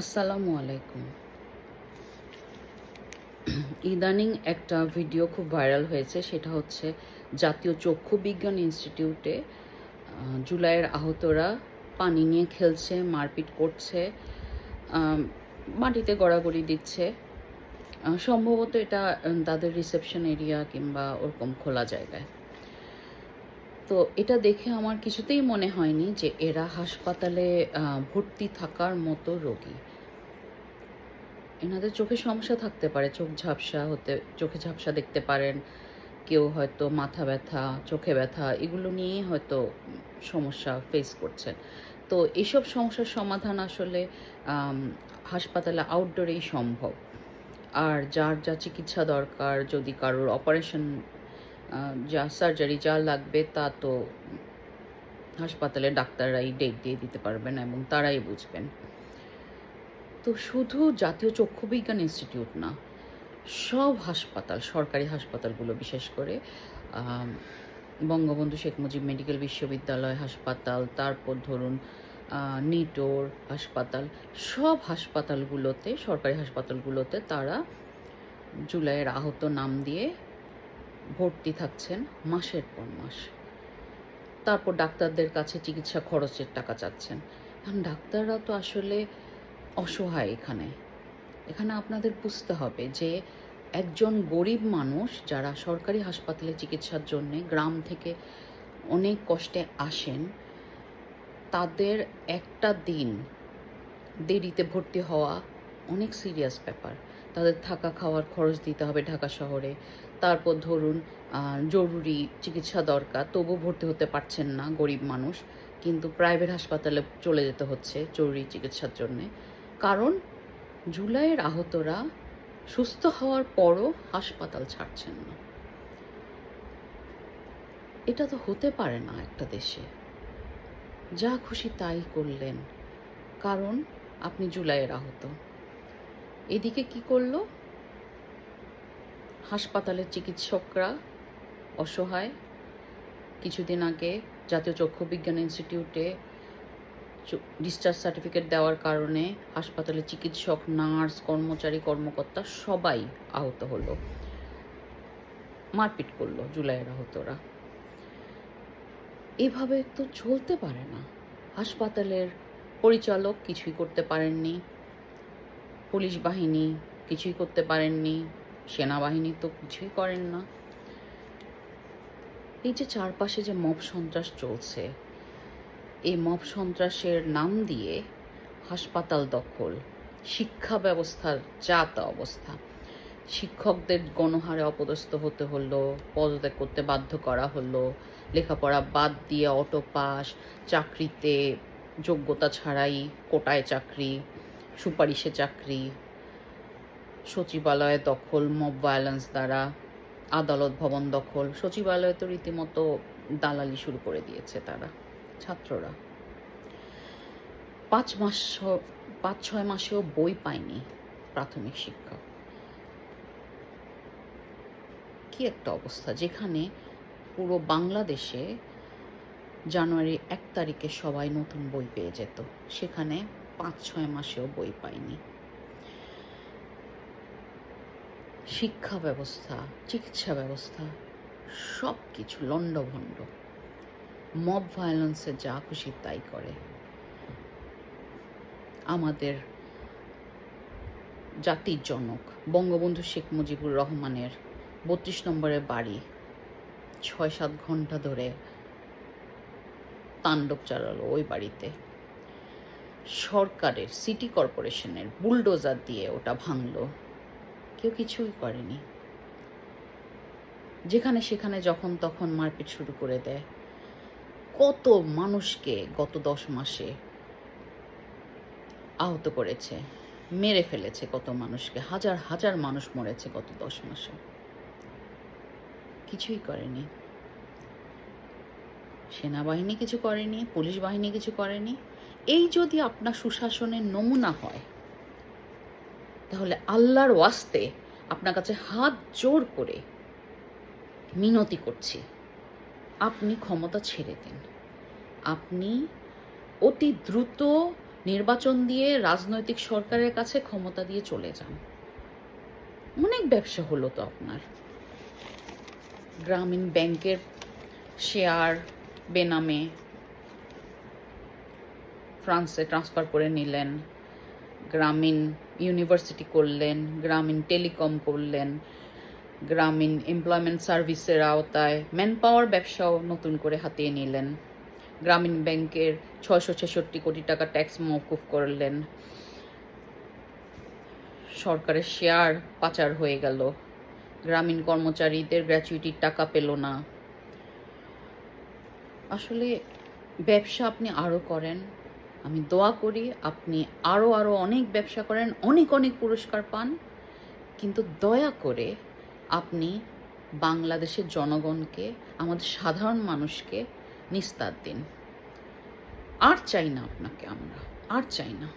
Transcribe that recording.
আসসালামু আলাইকুম। ইদানিং একটা ভিডিও খুব ভাইরাল হয়েছে, সেটা হচ্ছে জাতীয় চক্ষু বিজ্ঞান ইনস্টিটিউটে জুলাইয়ের আহতরা পানি নিয়ে খেলছে, মারপিট করছে মাটিতে গড়াগড়ি দিচ্ছে। সম্ভবত এটা তাদের রিসেপশন এরিয়া কিংবা ওরকম খোলা জায়গায়। তো এটা দেখে আমার কিছুতেই মনে হয়নি যে এরা হাসপাতালে ভর্তি থাকার মতো রোগী। এনাদের চোখে সমস্যা থাকতে পারে, চোখ ঝাপসা হতে, চোখে ঝাপসা দেখতে পারেন, কেউ হয়তো মাথা ব্যথা, চোখে ব্যথা, এগুলো নিয়েই হয়তো সমস্যা ফেস করছেন। তো এইসব সমস্যার সমাধান আসলে হাসপাতালে আউটডোরেই সম্ভব। আর যার যা চিকিৎসা দরকার, যদি কারোর অপারেশন যা সার্জারি যা লাগবে, তা তো হাসপাতালে ডাক্তাররাই ডেট দিয়ে দিতে পারবেন এবং তারাই বুঝবেন। তো শুধু জাতীয় চক্ষু বিজ্ঞান ইনস্টিটিউট না, সব হাসপাতাল, সরকারি হাসপাতালগুলো বিশেষ করে বঙ্গবন্ধু শেখ মুজিব মেডিকেল বিশ্ববিদ্যালয় হাসপাতাল, তারপর ধরুন নিটোর হাসপাতাল, সব হাসপাতালগুলোতে, সরকারি হাসপাতালগুলোতে তারা জুলাইয়ের আহত নাম দিয়ে ভর্তি থাকছেন মাসের পর মাস। তারপর ডাক্তারদের কাছে চিকিৎসা খরচের টাকা চাচ্ছেন। এখন ডাক্তাররা তো আসলে অসহায় এখানে। এখানে আপনাদের বুঝতে হবে যে একজন গরিব মানুষ যারা সরকারি হাসপাতালে চিকিৎসার জন্য গ্রাম থেকে অনেক কষ্টে আসেন, তাদের একটা দিন দেরিতে ভর্তি হওয়া অনেক সিরিয়াস ব্যাপার। তাদের থাকা খাওয়ার খরচ দিতে হবে ঢাকা শহরে। তারপর ধরুন জরুরি চিকিৎসা দরকার, তবু ভর্তি হতে পারছেন না গরিব মানুষ, কিন্তু প্রাইভেট হাসপাতালে চলে যেতে হচ্ছে জরুরি চিকিৎসার জন্যে। কারণ জুলাইয়ের আহতরা সুস্থ হওয়ার পরও হাসপাতাল ছাড়ছেন না। এটা তো হতে পারে না একটা দেশে। যা খুশি তাই করলেন, কারণ আপনি জুলাইয়ের আহত। এদিকে কি করল? হাসপাতালের চিকিৎসকরা অসহায়। কিছুদিন আগে জাতীয় চক্ষু বিজ্ঞান ইনস্টিটিউটে ডিসচার্জ সার্টিফিকেট দেওয়ার কারণে হাসপাতালে চিকিৎসক, নার্স, কর্মচারী, কর্মকর্তা সবাই আহত হলো। মারপিট করল জুলাইয়ের আহতরা। এভাবে তো চলতে পারে না। হাসপাতালের পরিচালক কিছুই করতে পারেননি। পুলিশ বাহিনী কিছুই করতে পারেননি। সেনাবাহিনী তো কিছুই করেন না। এই যে চারপাশে যে মব সন্ত্রাস চলছে এই মব সন্ত্রাসের নাম দিয়ে হাসপাতাল দখল, শিক্ষা ব্যবস্থার যা তা অবস্থা। শিক্ষকদের গণহারে অপদস্থ হতে হলো, পদত্যাগ করতে বাধ্য করা হলো, লেখাপড়া বাদ দিয়ে অটো পাস, চাকরিতে যোগ্যতা ছাড়াই কোটায় চাকরি, সুপারিশে চাকরি, সচিবালয় দখল, মব ভায়োলেন্স দ্বারা আদালত ভবন দখল। সচিবালয়ে তো রীতিমতো দালালি শুরু করে দিয়েছে তারা। ছাত্ররা। পাঁচ মাস পাঁচ ছয় মাসেও বই পায়নি প্রাথমিক শিক্ষক কি একটা অবস্থা, যেখানে পুরো বাংলাদেশে জানুয়ারি এক তারিখে সবাই নতুন বই পেয়ে যেত। সেখানে পাঁচ ছয় মাসেও বই পায়নি। শিক্ষা ব্যবস্থা, চিকিৎসা ব্যবস্থা সব কিছু লণ্ডভণ্ড। মব ভায়োলেন্সে যা খুশি তাই করে। আমাদের জাতির জনক, বঙ্গবন্ধু শেখ মুজিবুর রহমানের বত্রিশ নম্বরের বাড়ি ছয় সাত ঘণ্টা ধরে তাণ্ডব চালালো ওই বাড়িতে। সরকারের, সিটি কর্পোরেশনের বুলডোজার দিয়ে ওটা ভাঙলো। কেউ কিছুই করেনি। যেখানে সেখানে যখন তখন মারপিট শুরু করে দেয়। কত মানুষকে গত দশ মাসে আহত করেছে, মেরে ফেলেছে কত মানুষকে, হাজার হাজার মানুষ মরেছে গত দশ মাসে। কিছুই করেনি। সেনাবাহিনী কিছু করেনি, পুলিশ বাহিনী কিছু করেনি। এই যদি আপনার সুশাসনের নমুনা হয়, তাহলে আল্লাহর ওয়াস্তে আপনার কাছে হাত জোর করে মিনতি করছি। আপনি ক্ষমতা ছেড়ে দিন। আপনি অতি দ্রুত নির্বাচন দিয়ে রাজনৈতিক সরকারের কাছে ক্ষমতা দিয়ে চলে যান। অনেক ব্যবসা হলো তো আপনার। গ্রামীণ ব্যাংকের শেয়ার বেনামে ফ্রান্সে ট্রান্সফার করে নিলেন। গ্রামীণ ইউনিভার্সিটি করলেন, গ্রামীণ টেলিকম করলেন। গ্রামীণ এমপ্লয়মেন্ট সার্ভিসের আওতায় ম্যান পাওয়ার ব্যবসাও নতুন করে হাতিয়ে নিলেন। গ্রামীণ ব্যাংকের ছয়শো ছেষট্টি কোটি টাকা ট্যাক্স মওকুফ করলেন। সরকারের শেয়ার পাচার হয়ে গেল। গ্রামীণ কর্মচারীদের গ্র্যাচুইটির টাকা পেল না। আসলে ব্যবসা আপনি আরও করেন। আমি দোয়া করি আপনি আরও আরও অনেক ব্যবসা করেন, অনেক অনেক পুরস্কার পান। কিন্তু দয়া করে আপনি বাংলাদেশের জনগণকে, আমাদের সাধারণ মানুষকে নিস্তার দিন। আর চাই না আপনাকে আমরা, আর চাই না।